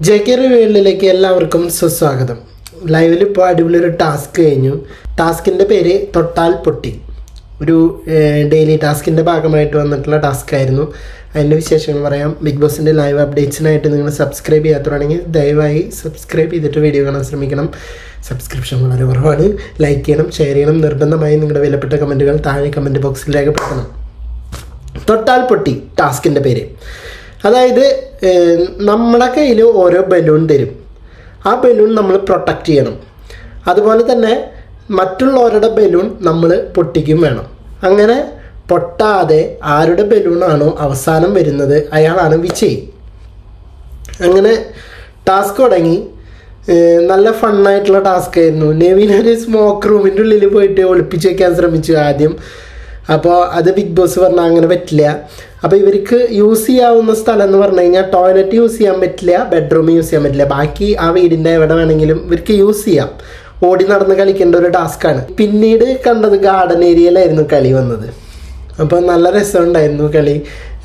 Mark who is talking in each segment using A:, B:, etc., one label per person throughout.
A: J K വേൾഡിലേക്ക് എല്ലാവർക്കും സുസ്വാഗതം. ലൈവിൽ ഇപ്പോൾ അടിപൊളി ഒരു ടാസ്ക് കഴിഞ്ഞു. ടാസ്കിന്റെ പേര് തൊട്ടാൽ പൊട്ടി. ഒരു ഡെയിലി ടാസ്കിന്റെ ഭാഗമായിട്ട് വന്നിട്ടുള്ള ടാസ്ക് ആയിരുന്നു. അതിന്റെ വിശേഷങ്ങൾ പറയാം. ബിഗ് ബോസിന്റെ ലൈവ് അപ്ഡേറ്റ്സിനായിട്ട് നിങ്ങൾ സബ്സ്ക്രൈബ് ചെയ്യാത്തവരാണെങ്കിൽ ദയവായി സബ്സ്ക്രൈബ് ചെയ്തിട്ട് വീഡിയോ കാണാൻ ശ്രമിക്കണം. സബ്സ്ക്രിപ്ഷൻ വളരെ കുറവാണ്. ലൈക്ക് ചെയ്യണം ഷെയർ ചെയ്യണം. നിർബന്ധമായി നിങ്ങളുടെ വിലപ്പെട്ട കമന്റുകൾ താഴെ കമന്റ് ബോക്സിൽ രേഖപ്പെടുത്തണം. തൊട്ടാൽ പൊട്ടി ടാസ്കിന്റെ പേര്. അതായത് നമ്മുടെ കയ്യിൽ ഓരോ ബലൂൺ തരും. ആ ബലൂൺ നമ്മൾ പ്രൊട്ടക്റ്റ് ചെയ്യണം. അതുപോലെ തന്നെ മറ്റുള്ളവരുടെ ബലൂൺ നമ്മൾ പൊട്ടിക്കും വേണം. അങ്ങനെ പൊട്ടാതെ ആരുടെ ബലൂണാണോ അവസാനം വരുന്നത് അയാളാണ് വിജയ്. അങ്ങനെ ടാസ്ക് തുടങ്ങി. നല്ല ഫണ്ണായിട്ടുള്ള ടാസ്ക് ആയിരുന്നു. നെവിനൊരു സ്മോക്ക് റൂമിന്റെ ഉള്ളിൽ പോയിട്ട് ഒളിപ്പിച്ച് വെക്കാൻ ശ്രമിച്ചു ആദ്യം. അപ്പോൾ അത് ബിഗ് ബോസ് പറഞ്ഞാൽ അങ്ങനെ പറ്റില്ല. അപ്പോൾ ഇവർക്ക് യൂസ് ചെയ്യാവുന്ന സ്ഥലം എന്ന് പറഞ്ഞു കഴിഞ്ഞാൽ ടോയ്ലറ്റ് യൂസ് ചെയ്യാൻ പറ്റില്ല ബെഡ്റൂം യൂസ് ചെയ്യാൻ പറ്റില്ല. ബാക്കി ആ വീടിന്റെ എവിടെ വേണമെങ്കിലും ഇവർക്ക് യൂസ് ചെയ്യാം. ഓടി നടന്ന് കളിക്കേണ്ട ഒരു ടാസ്ക്കാണ് പിന്നീട് കണ്ടത് ഗാർഡൻ ഏരിയയിലായിരുന്നു കളി വന്നത്. അപ്പോൾ നല്ല രസമുണ്ടായിരുന്നു കളി.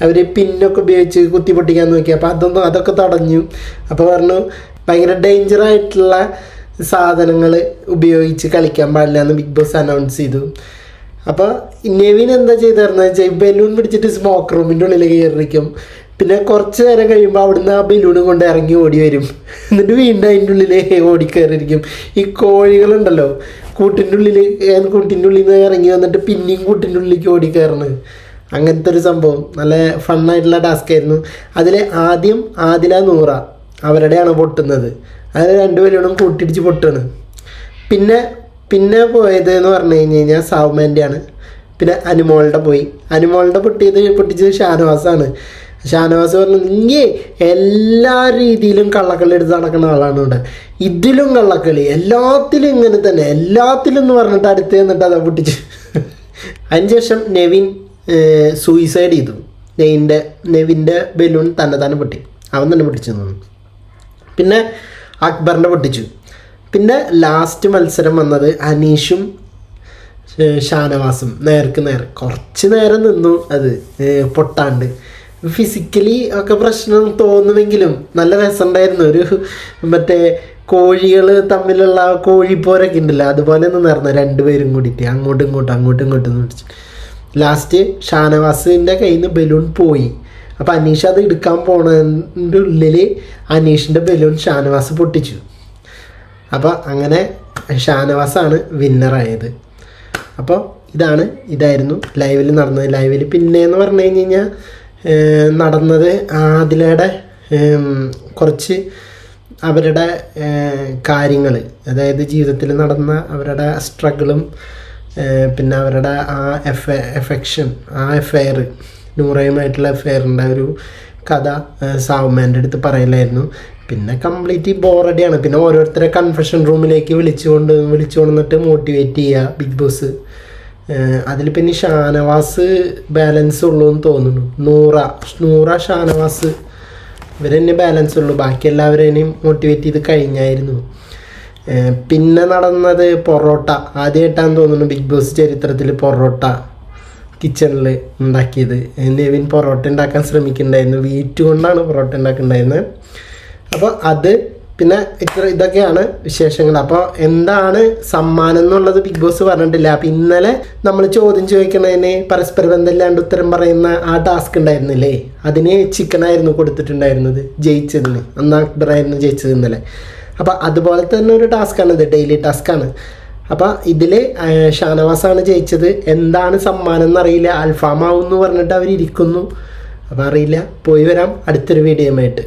A: അവർ പിന്നൊക്കെ ഉപയോഗിച്ച് കുത്തി പൊട്ടിക്കാൻ നോക്കി. അപ്പോൾ അതൊന്നും അതൊക്കെ തടഞ്ഞു. അപ്പോൾ പറഞ്ഞു ഭയങ്കര ഡേഞ്ചർ ആയിട്ടുള്ള സാധനങ്ങൾ ഉപയോഗിച്ച് കളിക്കാൻ പാടില്ല എന്ന് ബിഗ് ബോസ് അനൗൺസ് ചെയ്തു. അപ്പോൾ നെവിൻ എന്താ ചെയ്തായിരുന്നു വെച്ചാൽ ബലൂൺ പിടിച്ചിട്ട് സ്മോക്ക് റൂമിന്റെ ഉള്ളിൽ കയറിക്കും പിന്നെ കുറച്ച് നേരം കഴിയുമ്പോൾ അവിടുന്ന് ആ ബലൂൺ കൊണ്ട് ഇറങ്ങി ഓടി വരും. എന്നിട്ട് വീണ്ടും അതിന്റെ ഉള്ളിൽ ഓടിക്കയറിയിരിക്കും ഈ കോഴികളുണ്ടല്ലോ കൂട്ടിന്റെ ഉള്ളിൽ കൂട്ടിന്റെ ഉള്ളിൽ നിന്ന് ഇറങ്ങി വന്നിട്ട് പിന്നെയും കൂട്ടിന്റെ ഉള്ളിലേക്ക് ഓടിക്കയറണ് അങ്ങനത്തെ ഒരു സംഭവം. നല്ല ഫണ്ണായിട്ടുള്ള ടാസ്ക് ആയിരുന്നു. അതിൽ ആദ്യം ആദില നൂറ അവരുടെയാണ് പൊട്ടുന്നത്. അതിൽ രണ്ട് ബലൂണും കൂട്ടിടിച്ച് പൊട്ടാണ്. പിന്നെ പിന്നെ പോയത് എന്ന് പറഞ്ഞു കഴിഞ്ഞ് കഴിഞ്ഞാൽ സൗമേന്റെയാണ് പിന്നെ അനുമോളുടെ പോയി. അനുമോളുടെ പൊട്ടിയത് പൊട്ടിച്ചത് ഷാനവാസാണ്. ഷാനവാസ് പറഞ്ഞു ഇങ്ങേ എല്ലാ രീതിയിലും കള്ളക്കളി എടുത്ത് നടക്കുന്ന ആളാണ് ഇവിടെ. ഇതിലും കള്ളക്കളി. എല്ലാത്തിലും ഇങ്ങനെ തന്നെ. എല്ലാത്തിലും എന്ന് പറഞ്ഞിട്ട് അടുത്ത് എന്നിട്ട് അതാ പൊട്ടിച്ച്. അതിനുശേഷം നെവിൻ സൂയിസൈഡ് ചെയ്തു. നെയിന്റെ നെവിന്റെ ബലൂൺ തന്നെ തന്നെ പൊട്ടി. അവൻ തന്നെ പൊട്ടിച്ചു പിന്നെ അക്ബറിന്റെ പൊട്ടിച്ചു. പിന്നെ ലാസ്റ്റ് മത്സരം വന്നത് അനീഷും ഷാനവാസും. നേർക്ക് നേർ. കുറച്ച് നേരം നിന്നു അത് പൊട്ടാണ്ട്. ഫിസിക്കലി ഒക്കെ പ്രശ്നം തോന്നുമെങ്കിലും നല്ല രസമുണ്ടായിരുന്നു. ഒരു മറ്റേ കോഴികൾ തമ്മിലുള്ള കോഴിപ്പോരൊക്കെ ഉണ്ടല്ലോ അതുപോലെ നേർന്നു. രണ്ടുപേരും കൂടിയിട്ട് അങ്ങോട്ടും ഇങ്ങോട്ടും അങ്ങോട്ടും ഇങ്ങോട്ടും വിളിച്ചു. ലാസ്റ്റ് ഷാനവാസിന്റെ കയ്യിൽ നിന്ന് ബലൂൺ പോയി. അപ്പോൾ അനീഷ് അത് എടുക്കാൻ പോണതിന്റെ ഉള്ളിൽ അനീഷിന്റെ ബലൂൺ ഷാനവാസ് പൊട്ടിച്ചു. അപ്പോൾ അങ്ങനെ ഷാനവാസാണ് വിന്നറായത്. അപ്പോൾ ഇതാണ് ഇതായിരുന്നു ലൈവിൽ നടന്നത്. ലൈവിൽ പിന്നെ എന്ന് പറഞ്ഞു കഴിഞ്ഞ് കഴിഞ്ഞാൽ നടന്നത് ആദിലയുടെ കുറച്ച് അവരുടെ കാര്യങ്ങൾ അതായത് ജീവിതത്തിൽ നടന്ന അവരുടെ സ്ട്രഗിളും പിന്നെ അവരുടെ ആ എഫ് എഫെക്ഷൻ ആ എഫെയർ നൂറയുമായിട്ടുള്ള എഫെയറിന്റെ ഒരു കഥ സാവുമാന്റെ അടുത്ത് പറയലായിരുന്നു. പിന്നെ കംപ്ലീറ്റ് ബോറടിയാണ് പിന്നെ ഓരോരുത്തരെ കൺഫെഷൻ റൂമിലേക്ക് വിളിച്ചുകൊണ്ട് വിളിച്ചു കൊണ്ടിട്ട് മോട്ടിവേറ്റ് ചെയ്യുക ബിഗ് ബോസ് അതിൽ പിന്നെ ഷാനവാസ് ബാലൻസ് ഉള്ളൂ എന്ന് തോന്നുന്നു. നൂറ നൂറ ഷാനവാസ്. ഇവരെന്നെ ബാലൻസ് ഉള്ളൂ. ബാക്കി എല്ലാവരെയും മോട്ടിവേറ്റ് ചെയ്ത് കഴിഞ്ഞായിരുന്നു. പിന്നെ നടന്നത് പൊറോട്ട. ആദ്യമായിട്ടാന്ന് തോന്നുന്നു ബിഗ് ബോസ് ചരിത്രത്തിൽ പൊറോട്ട കിച്ചണിൽ ഉണ്ടാക്കിയത്. നെവിൻ പൊറോട്ട ഉണ്ടാക്കാൻ ശ്രമിക്കുന്നുണ്ടായിരുന്നു. വീറ്റ് കൊണ്ടാണ് പൊറോട്ട ഉണ്ടാക്കുന്നുണ്ടായിരുന്നത് അപ്പോൾ അത് പിന്നെ ഇത്ര ഇതൊക്കെയാണ് വിശേഷങ്ങൾ. അപ്പോൾ എന്താണ് സമ്മാനം എന്നുള്ളത് ബിഗ് ബോസ് പറഞ്ഞിട്ടില്ല. അപ്പം ഇന്നലെ നമ്മൾ ചോദ്യം ചോദിക്കുന്നതിന് പരസ്പര ബന്ധമില്ലാണ്ട് ഉത്തരം പറയുന്ന ആ ടാസ്ക് ഉണ്ടായിരുന്നില്ലേ? അതിന് ചിക്കനായിരുന്നു കൊടുത്തിട്ടുണ്ടായിരുന്നത് ജയിച്ചതിന്. അന്ന് അക്ബറായിരുന്നു ജയിച്ചത് ഇന്നലെ. അപ്പോൾ അതുപോലെ തന്നെ ഒരു ടാസ്ക്കാണ് ഇത് ഡെയിലി ടാസ്ക്കാണ് അപ്പോൾ ഇതിൽ ഷാനവാസാണ് ജയിച്ചത്. എന്താണ് സമ്മാനം എന്നറിയില്ല. അൽഫാമാവും എന്ന് പറഞ്ഞിട്ട് അവർ ഇരിക്കുന്നു അപ്പോൾ അറിയില്ല. പോയി വരാം. അടുത്തൊരു വീഡിയോയുമായിട്ട്